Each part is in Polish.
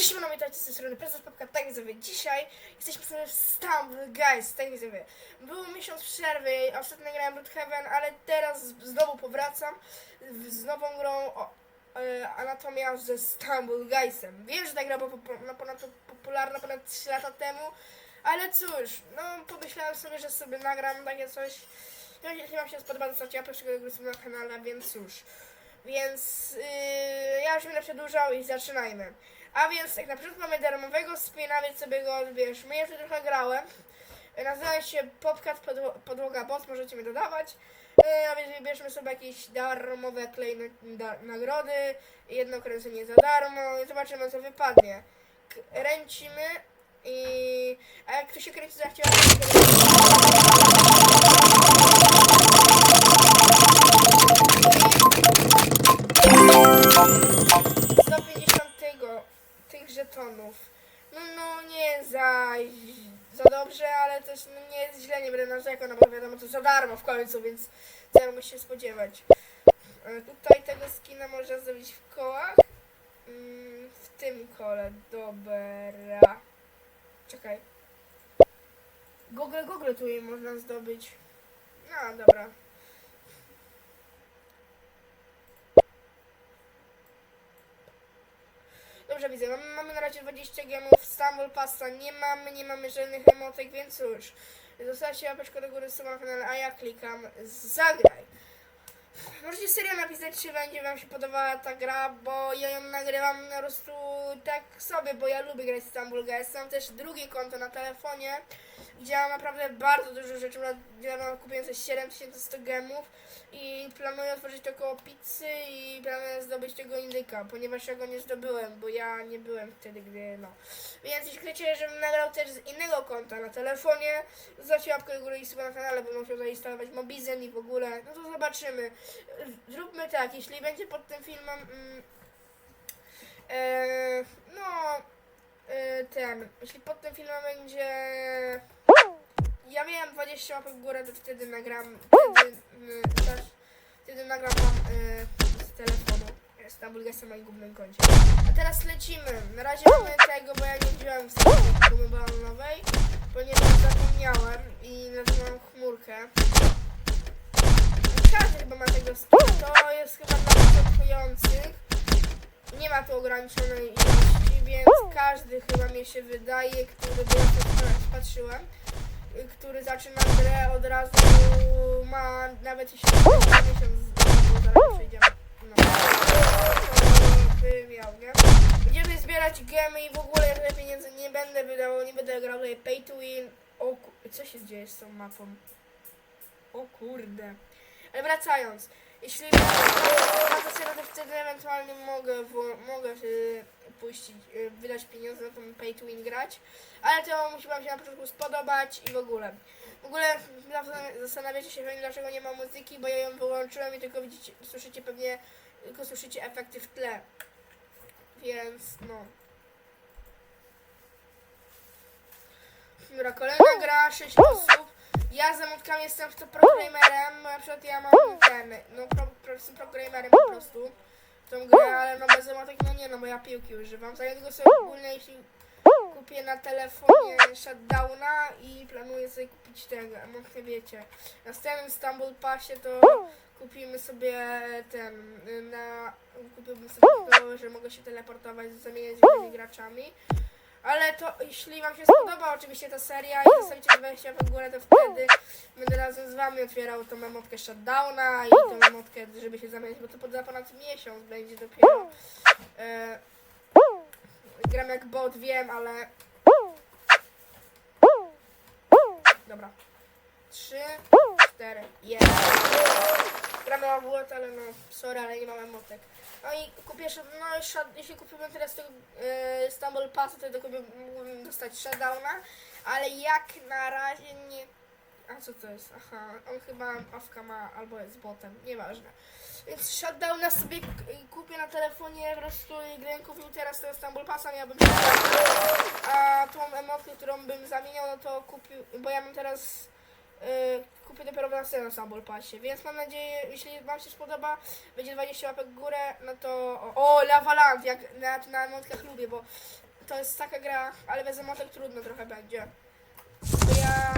Cześć, mam witajcie z tej strony Prezes Papka, tak widzowie, dzisiaj jesteśmy sobie w Stumble Guys, tak widzowie. Był miesiąc przerwy, ostatnio grałem Bloodhaven, ale teraz znowu powracam z nową grą o, e, Anatomia ze Stumble Guysem. Wiem, że ta gra była no, ponad popularna ponad 3 lata temu, ale cóż, no pomyślałem sobie, że sobie nagram takie coś. No, jeśli wam się spodoba, zostawcie łapkę w górę na kanale, więc cóż. Więc yy, ja już będę przedłużał i zaczynajmy. A więc tak na początku mamy darmowego spina, więc sobie go odbierzmy. Ja już trochę grałem. E, Nazywa się Popcat Podło- Podłoga Boss, możecie mi dodawać. E, A więc wybierzmy sobie jakieś darmowe klejne da, nagrody, jedno kręcenie za darmo i zobaczymy co wypadnie. K- ręcimy i... A jak tu się kręci za chciała... w końcu, więc co ja mogę się spodziewać. E, Tutaj tego skina można zrobić w kołach. Mm, w tym kole, dobra. Czekaj. Google, Google tu je można zdobyć. No, dobra. Dobrze widzę, mamy, mamy na razie 20 gemów, Stumble Pasta nie mamy, nie mamy żadnych emotek, więc cóż. Zostawcie łapeczkę do góry suba na kanale, a ja klikam zagraj. Możecie serio napisać, czy będzie wam się podobała ta gra, bo ja ją nagrywam po prostu tak sobie, bo ja lubię grać w Stumble Guys. Mam też drugie konto na telefonie, gdzie mam naprawdę bardzo dużo rzeczy, mam kupiłem coś 7100 gemów i planuję otworzyć to koło pizzy i planuję zdobyć tego indyka, ponieważ ja go nie zdobyłem, bo ja nie byłem wtedy, gdy no. Więc jeśli chcecie, żebym nagrał też z innego konta na telefonie, zostawcie łapkę do góry i suba na kanale, będę musiał zainstalować Mobizen i w ogóle, no to zobaczymy. Zróbmy tak, jeśli będzie pod tym filmem, mm, e, no, e, ten, jeśli pod tym filmem będzie ja miałem 20 łapek w górę, to wtedy nagram, wtedy, mm, wtedy nagram wam y, z telefonu. Jest na bulgarze na głównym koncie. A teraz lecimy. Na razie mamy tego, bo ja nie wziąłem w gumy balonowej, ponieważ zapomniałem i nazywam chmurkę. Każdy chyba ma tego skina. To jest chyba dla początkujących. Nie ma tu ograniczonej ilości, więc każdy chyba mi się wydaje, który by ja patrzyłem który zaczyna grę od razu ma nawet jeśli miesiąc bo zaraz przejdziemy. No. By miał, nie? Będziemy zbierać gemy i w ogóle tyle pieniędzy nie będę wydawał, nie będę grał tutaj pay to win. O co się dzieje z tą mapą? O kurde. Ale wracając, jeśli na to to wtedy ewentualnie mogę, wo- mogę y, puścić, y, wydać pieniądze na tą pay to win grać, ale to musi wam się na początku spodobać i w ogóle. W ogóle zastanawia- zastanawiacie się pewnie dlaczego nie ma muzyki, bo ja ją wyłączyłem i tylko widzicie, słyszycie pewnie, tylko słyszycie efekty w tle. Więc no. Dobra, kolejna gra, 6 osób. Ja z emotkami jestem to programerem, na przykład ja mam ten, no pro, pro, jestem programerem po prostu w tą grę, ale no bez emotek no nie no, bo ja piłki używam. Zajętego sobie ogólnie jeśli kupię na telefonie shutdowna i planuję sobie kupić tego, emotkę wiecie. Na następnym Stumble Passie to kupimy sobie ten, na, kupiłbym sobie to, że mogę się teleportować, zamieniać z innymi graczami. Ale to, jeśli Wam się spodoba oczywiście ta seria i zostawicie 20 w górę, to wtedy będę razem z Wami otwierał tą emotkę shutdowna i tą emotkę, żeby się zamienić, bo to pod za ponad miesiąc będzie dopiero. E, gram jak bot, wiem, ale... Dobra. Trzy, cztery, jeden. Na błot, ale no, sorry, ale nie mam emotek. No i kupię, no i jeśli kupimy teraz tego e, Stumble Passa, to mógłbym dostać shutdowna, ale jak na razie nie... A co to jest? Aha, on chyba awka ma, albo jest botem, nieważne. Więc shutdowna sobie kupię na telefonie, po prostu i teraz tego Stumble Passa, miałbym a tą emotkę, którą bym zamieniał, no to kupił, bo ja mam teraz kupię dopiero w następnym Stumble Passie, więc mam nadzieję, jeśli wam się spodoba, będzie 20 łapek w górę, no to o, o Lavaland, jak na, na emotkach lubię, bo to jest taka gra, ale bez emotek trudno trochę będzie. Bo ja,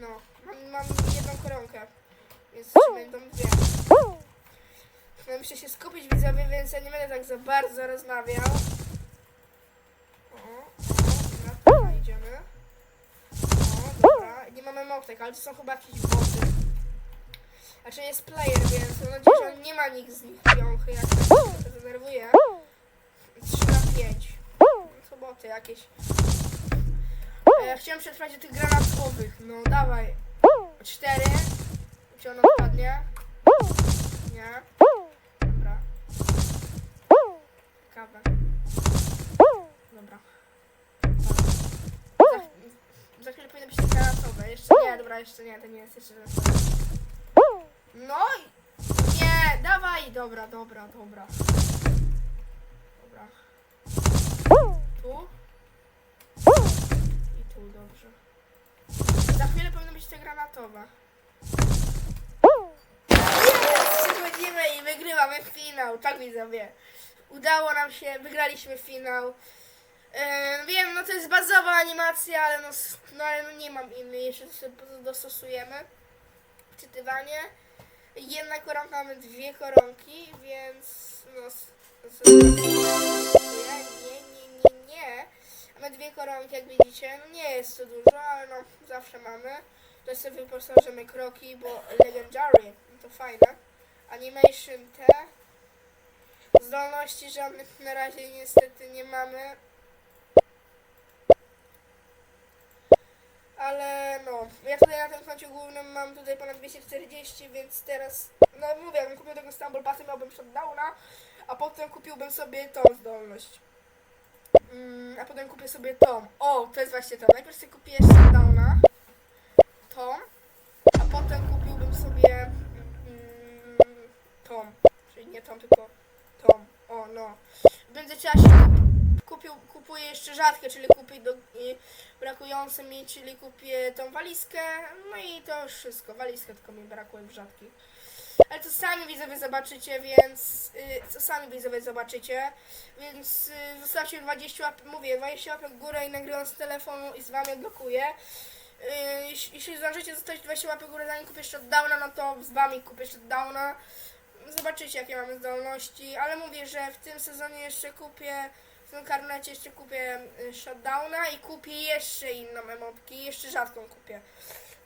no, mam, mam jedną koronkę, więc będą dwie. No, muszę się skupić widzowie, więc ja nie będę tak za bardzo rozmawiał. Motek, ale to są chyba jakieś boty. Znaczy jest player, więc mam nadzieję, on nie ma nikt z nich piąchy, jak to denerwuje. 3 na 5. To boty jakieś. Ja chciałem przetrwać do tych granatowych. No dawaj. 4. Czy ona wpadnie? Nie. Jeszcze nie, dobra, jeszcze nie, to nie jest jeszcze. No i... Nie, dawaj! Dobra, dobra, dobra. Dobra. Tu. I tu, dobrze. Za chwilę powinny być. Jest! Przechodzimy i wygrywamy finał, tak widzowie. Udało nam się, wygraliśmy finał. Yy, wiem, no to jest bazowa animacja, ale no, no, ale no nie mam innej, jeszcze dostosujemy. Wczytywanie. Jedna koronka, mamy dwie koronki, więc no... Nie, nie, nie, nie. Mamy dwie koronki, jak widzicie. No nie jest to dużo, ale no zawsze mamy. To sobie wyposażymy kroki, bo Legendary, no to fajne. Animation te. Zdolności żadnych na razie niestety nie mamy. Ale no, ja tutaj na tym koncie głównym mam tutaj ponad 240, więc teraz, no mówię, jakbym kupił tego Stumble Passa, miałbym shutdowna, a potem kupiłbym sobie tą zdolność. Mm, a potem kupię sobie tą. O, to jest właśnie to. Najpierw sobie kupię shutdowna, tą, a potem kupiłbym sobie mm, tą, czyli nie tą, tylko tą. O, no. W międzyczasie kupił, kupuję jeszcze rzadkie, czyli kupię do, i brakujące mi, czyli kupię tą walizkę, no i to wszystko. Walizkę tylko mi brakuje w rzadkich. Ale to sami widzowie zobaczycie, więc co sami widzowie zobaczycie, więc y, zostawcie 20 łap, mówię, 20 łapek w górę i nagrywam z telefonu i z wami odblokuję. Y, jeśli, jeśli zdążycie zostawić 20 łapek w górę zanim kupię shutdowna, no to z wami kupię shutdowna. Zobaczycie jakie mamy zdolności, ale mówię, że w tym sezonie jeszcze kupię w tym karnecie jeszcze kupię y, shutdowna i kupię jeszcze inną emotkę, jeszcze rzadką kupię,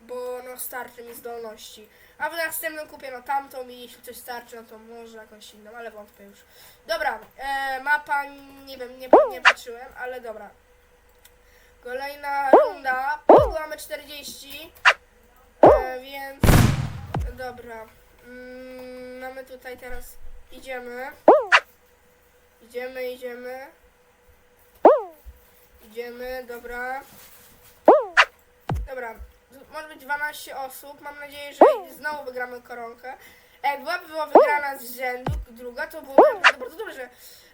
bo no starczy mi zdolności. A w następnym kupię no tamtą i jeśli coś starczy, no to może jakąś inną, ale wątpię już. Dobra, e, mapa, nie wiem, nie, nie patrzyłem, ale dobra. Kolejna runda, mamy 40, e, więc dobra. Mm, mamy tutaj teraz, idziemy. Idziemy, idziemy. Idziemy, dobra. Dobra, z- może być 12 osób. Mam nadzieję, że znowu wygramy koronkę. A jak była, wygrana z rzędu druga, to było naprawdę bardzo dobrze.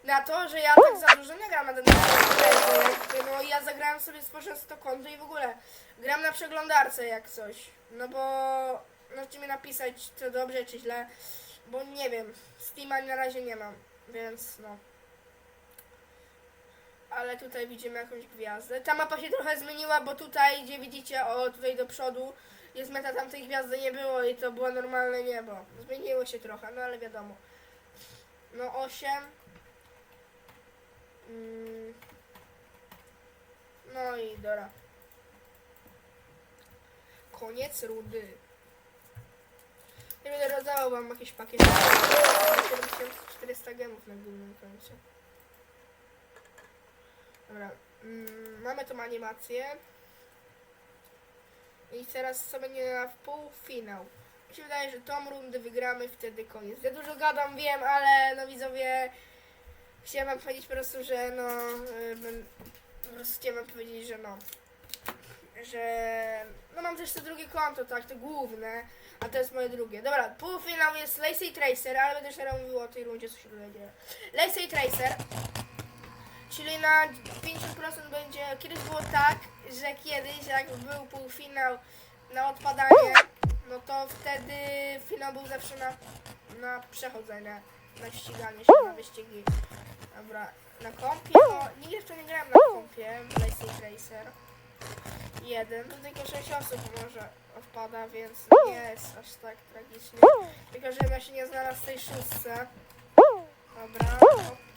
Na to, że ja tak za dużo nie gram na ten. No ja zagrałem sobie, stworzyłem to konto i w ogóle gram na przeglądarce jak coś. No bo możecie mi napisać, czy dobrze, czy źle. Bo nie wiem, Steama na razie nie mam, więc no ale tutaj widzimy jakąś gwiazdę. Ta mapa się trochę zmieniła, bo tutaj, gdzie widzicie, o tutaj do przodu jest meta, tam tej gwiazdy nie było i to było normalne niebo. Zmieniło się trochę, no ale wiadomo. No 8. Mm. No i dobra. Koniec rudy. Nie będę rozdawał wam jakieś pakiety. 7400 gemów na głównym koncie. Dobra, mm, mamy tą animację. I teraz co będzie na półfinał. Mi się wydaje, że tą rundę wygramy, wtedy koniec. Ja dużo gadam, wiem, ale no widzowie, chciałem wam powiedzieć po prostu, że no, y, bym- po prostu chciałem wam powiedzieć, że no, że no mam też to drugie konto, tak, to główne, a to jest moje drugie. Dobra, półfinał jest Lacey Tracer, ale będę jeszcze mówił o tej rundzie, co się tutaj. Lacey Tracer, Czyli na 50% będzie. Kiedyś było tak, że kiedyś jak był półfinał na odpadanie, no to wtedy finał był zawsze na, na przechodzenie, na ściganie się, na wyścigi. Dobra, na kompie, no nigdy jeszcze nie grałem na kompie, PlayStation Racer Jeden. to tylko 6 osób może odpada, więc nie jest aż tak tragicznie. Tylko, że ja się nie znalazł w tej szóstce. Dobra, no.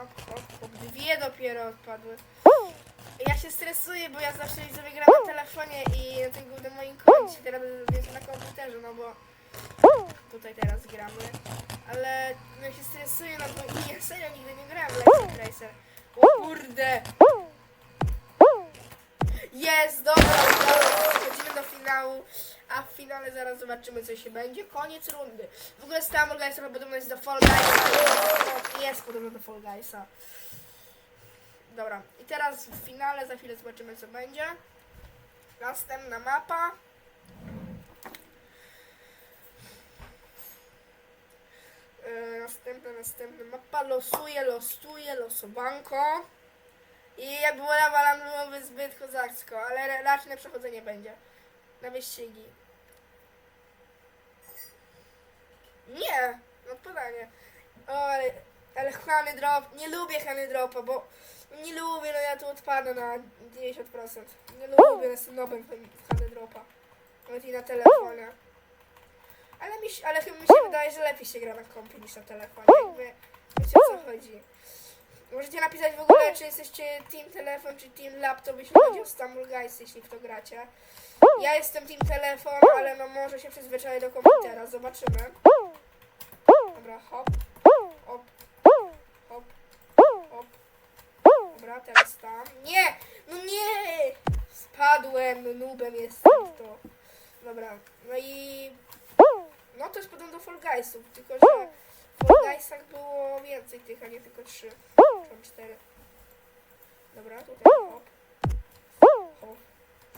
Hop, hop. Dwie dopiero odpadły. Ja się stresuję, bo ja zawsze sobie gram na telefonie i na tym głównym moim koncie, teraz jest na komputerze, no bo tutaj teraz gramy. Ale no ja się stresuję, no bo ja serio nigdy nie grałem w Lexus Racer. O kurde! Jest, dobra. Przechodzimy do finału, a w finale zaraz zobaczymy co się będzie. Koniec rundy. W ogóle Guys trochę podobno jest do Fall Guysa. Jest podobno do Fall Guysa. Dobra, i teraz w finale za chwilę zobaczymy co będzie. Następna mapa. E, Następna, następna mapa. Losuję, losuję, losowanko. I jakby wola nam byłoby zbyt kozacko, ale ra- raczej przechodzenie będzie. Na wyścigi. Nie! Odpadanie. O, ale, ale Honey Drop. Nie lubię Honey Dropa, bo nie lubię, no ja tu odpadę na 90%. Nie lubię, jestem nobem w Honey Dropa. Nawet i na telefonie. Ale mi się, ale chyba mi się wydaje, że lepiej się gra na kompie niż na telefonie. Jakby, wiecie o co chodzi. Możecie napisać w ogóle, czy jesteście team telefon, czy team laptop, jeśli chodzi o Stumble Guys, jeśli w to gracie. Ja jestem team telefon, ale no może się przyzwyczaję do komputera, zobaczymy. Dobra, hop, hop, hop, hop. Dobra, teraz tam. Nie! No nie! Spadłem, no nubem jestem to. Dobra, no i... No to jest podobno do Fall Guysów, tylko że w Fall Guysach było więcej tych, a nie tylko trzy. Czy cztery. Dobra, tutaj hop. Hop.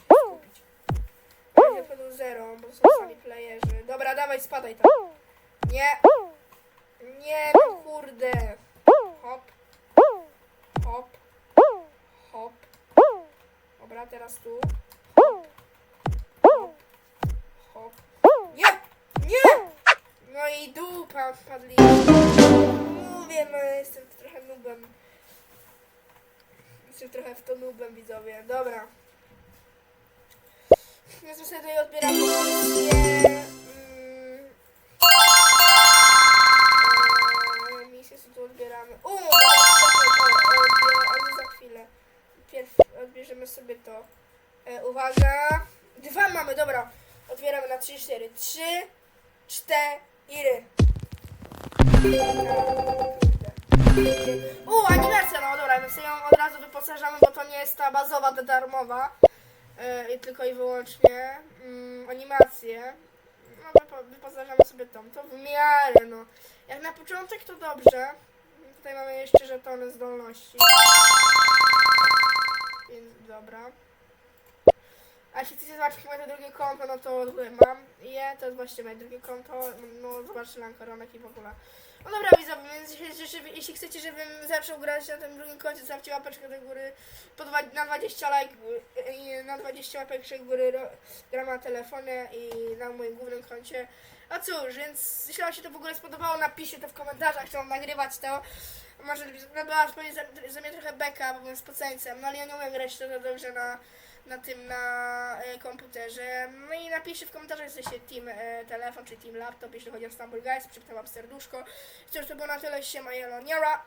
Skupić. Będzie pewno zero, bo są sami playerzy. Dobra, dawaj, spadaj tam. Nie. Nie, no kurde. Hop. Hop. Hop. Dobra, teraz tu. Hop. Hop. Nie! Nie! No i dupa wpadli. Mówię, no jestem trochę nubem. Jestem trochę w to nubem, widzowie. Dobra. My sobie tutaj odbieramy misję. Mm. Eee, sobie tu odbieramy. O, ale za chwilę. Pierw sobie to. E, uwaga. Dwa mamy, dobra. Otwieramy na 3, 4. 3, 4. U, animacja, no dobra, więc ją od razu wyposażamy, bo to nie jest ta bazowa, ta darmowa. I tylko i wyłącznie mm, animację. No, wypo, wyposażamy sobie tą. To w miarę, no. Jak na początek to dobrze. Tutaj mamy jeszcze żetony zdolności. Więc dobra. A jeśli chcecie zobaczyć moje drugie konto, no to mam je, to jest właśnie moje drugie konto, no zobaczcie Lankoronek i w ogóle. No dobra widzowie, więc jeśli, jeśli, chcecie, żebym zaczął grać na tym drugim koncie, zostawcie łapeczkę do góry po dwa, na 20 lajk, i na 20 łapeczek góry gram na telefonie i na moim głównym koncie. A cóż, więc jeśli wam się to w ogóle spodobało, napiszcie to w komentarzach, mam nagrywać to. Może no była za, za mnie trochę beka, bo byłem spoceńcem, no ale ja nie umiem grać to dobrze na, na tym, na e, komputerze. No i napiszcie w komentarzach, czy jesteście team e, telefon, czy team laptop, jeśli chodzi o Stumble Guys, przypnę wam serduszko. Cóż, to było na tyle, siema, Jeloniera.